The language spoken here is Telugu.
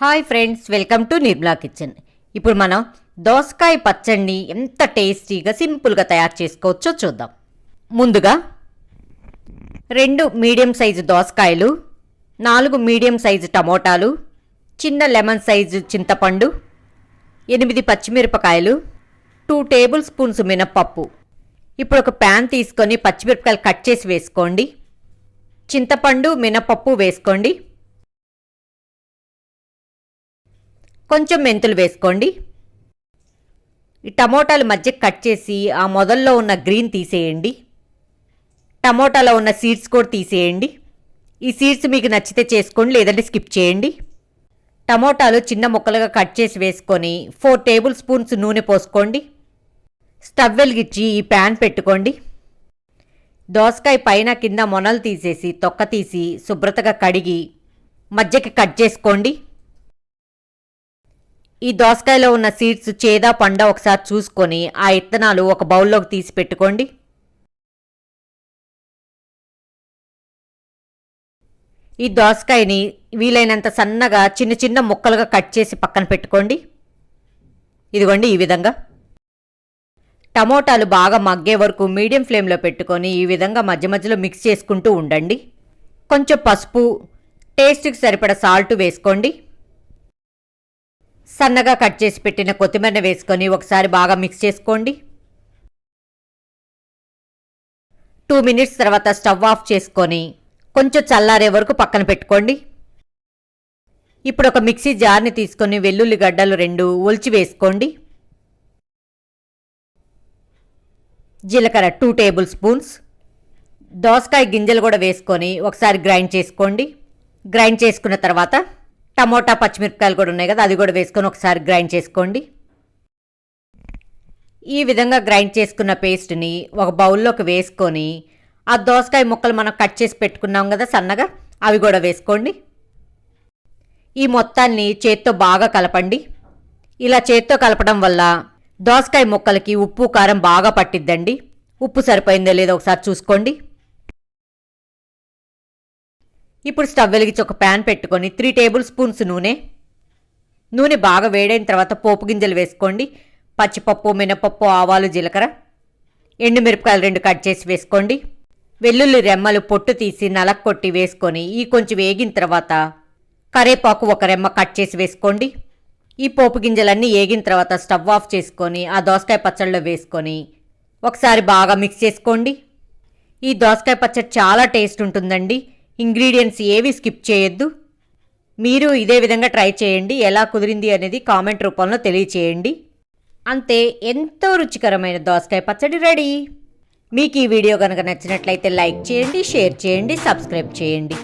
Hi friends welcome to Nirmala kitchen. ఇప్పుడు మనం దోసకాయ పచ్చడిని ఎంత టేస్టీగా సింపుల్గా తయారు చేసుకోవచ్చో చూద్దాం. ముందుగా రెండు మీడియం సైజు దోసకాయలు నాలుగు మీడియం సైజు టమోటాలు చిన్న లెమన్ సైజు చింతపండు ఎనిమిది పచ్చిమిరపకాయలు టూ టేబుల్ స్పూన్స్ మినప్పప్పు. ఇప్పుడు ఒక ప్యాన్ తీసుకొని పచ్చిమిరపకాయలు కట్ చేసి వేసుకోండి. చింతపండు మినపప్పు వేసుకోండి. కొంచెం మెంతులు వేసుకోండి. ఈ టమోటాలు మధ్య కట్ చేసి ఆ మొదల్లో ఉన్న గ్రీన్ తీసేయండి. టమోటాలో ఉన్న సీడ్స్ కూడా తీసేయండి. ఈ సీడ్స్ మీకు నచ్చితే చేసుకోండి లేదంటే స్కిప్ చేయండి. టమోటాలు చిన్న ముక్కలుగా కట్ చేసి వేసుకొని ఫోర్ టేబుల్ స్పూన్స్ నూనె పోసుకోండి. స్టవ్ వెలిగించి ఈ ప్యాన్ పెట్టుకోండి. దోసకాయ పైన కింద మొనలు తీసేసి తొక్క తీసి శుభ్రతగా కడిగి మధ్యకి కట్ చేసుకోండి. ఈ దోసకాయలో ఉన్న సీడ్స్ చేదా పండ ఒకసారి చూసుకొని ఆ ఇత్తనాలు ఒక బౌల్లోకి తీసి పెట్టుకోండి. ఈ దోసకాయని వీలైనంత సన్నగా చిన్న చిన్న ముక్కలుగా కట్ చేసి పక్కన పెట్టుకోండి. ఇదిగోండి ఈ విధంగా. టమోటాలు బాగా మగ్గే వరకు మీడియం ఫ్లేమ్లో పెట్టుకొని ఈ విధంగా మధ్య మధ్యలో మిక్స్ చేసుకుంటూ ఉండండి. కొంచెం పసుపు టేస్ట్కి సరిపడ సాల్ట్ వేసుకోండి. సన్నగా కట్ చేసి పెట్టిన కొత్తిమీర వేసుకొని ఒకసారి బాగా మిక్స్ చేసుకోండి. టూ మినిట్స్ తర్వాత స్టవ్ ఆఫ్ చేసుకొని కొంచెం చల్లారే వరకు పక్కన పెట్టుకోండి. ఇప్పుడు ఒక మిక్సీ జార్ని తీసుకొని వెల్లుల్లి గడ్డలు రెండు ఒలిచి వేసుకోండి. జీలకర్ర టూ టేబుల్ స్పూన్స్ దోసకాయ గింజలు కూడా వేసుకొని ఒకసారి గ్రైండ్ చేసుకోండి. గ్రైండ్ చేసుకున్న తర్వాత టమోటా పచ్చిమిరపకాయలు కూడా ఉన్నాయి కదా అది కూడా వేసుకొని ఒకసారి గ్రైండ్ చేసుకోండి. ఈ విధంగా గ్రైండ్ చేసుకున్న పేస్ట్ని ఒక బౌల్లోకి వేసుకొని ఆ దోసకాయ ముక్కలు మనం కట్ చేసి పెట్టుకున్నాం కదా సన్నగా అవి కూడా వేసుకోండి. ఈ మొత్తాన్ని చేత్తో బాగా కలపండి. ఇలా చేత్తో కలపడం వల్ల దోసకాయ ముక్కలకి ఉప్పు కారం బాగా పట్టిద్దండి. ఉప్పు సరిపోయిందో లేదో ఒకసారి చూసుకోండి. ఇప్పుడు స్టవ్ వెలిగించి ఒక ప్యాన్ పెట్టుకొని త్రీ టేబుల్ స్పూన్స్ నూనె. నూనె బాగా వేడైన తర్వాత పోపు గింజలు వేసుకోండి. పచ్చిపప్పు మినపప్పు ఆవాలు జీలకర్ర. ఎండుమిరపకాయలు రెండు కట్ చేసి వేసుకోండి. వెల్లుల్లి రెమ్మలు పొట్టు తీసి నలకొట్టి కొట్టి వేసుకొని ఈ కొంచెం వేగిన తర్వాత కరేపాకు ఒక రెమ్మ కట్ చేసి వేసుకోండి. ఈ పోపు గింజలన్నీ వేగిన తర్వాత స్టవ్ ఆఫ్ చేసుకొని ఆ దోసకాయ పచ్చడిలో వేసుకొని ఒకసారి బాగా మిక్స్ చేసుకోండి. ఈ దోసకాయ పచ్చడి చాలా టేస్ట్ ఉంటుందండి. ఇంగ్రీడియంట్స్ ఏవి స్కిప్ చేయొద్దు. మీరు ఇదే విధంగా ట్రై చేయండి. ఎలా కుదిరింది అనేది కామెంట్ రూపంలో తెలియచేయండి. అంతే ఎంతో రుచికరమైన దోసకాయ పచ్చడి రెడీ. మీకు ఈ వీడియో కనుక నచ్చినట్లయితే లైక్ చేయండి షేర్ చేయండి సబ్స్క్రైబ్ చేయండి.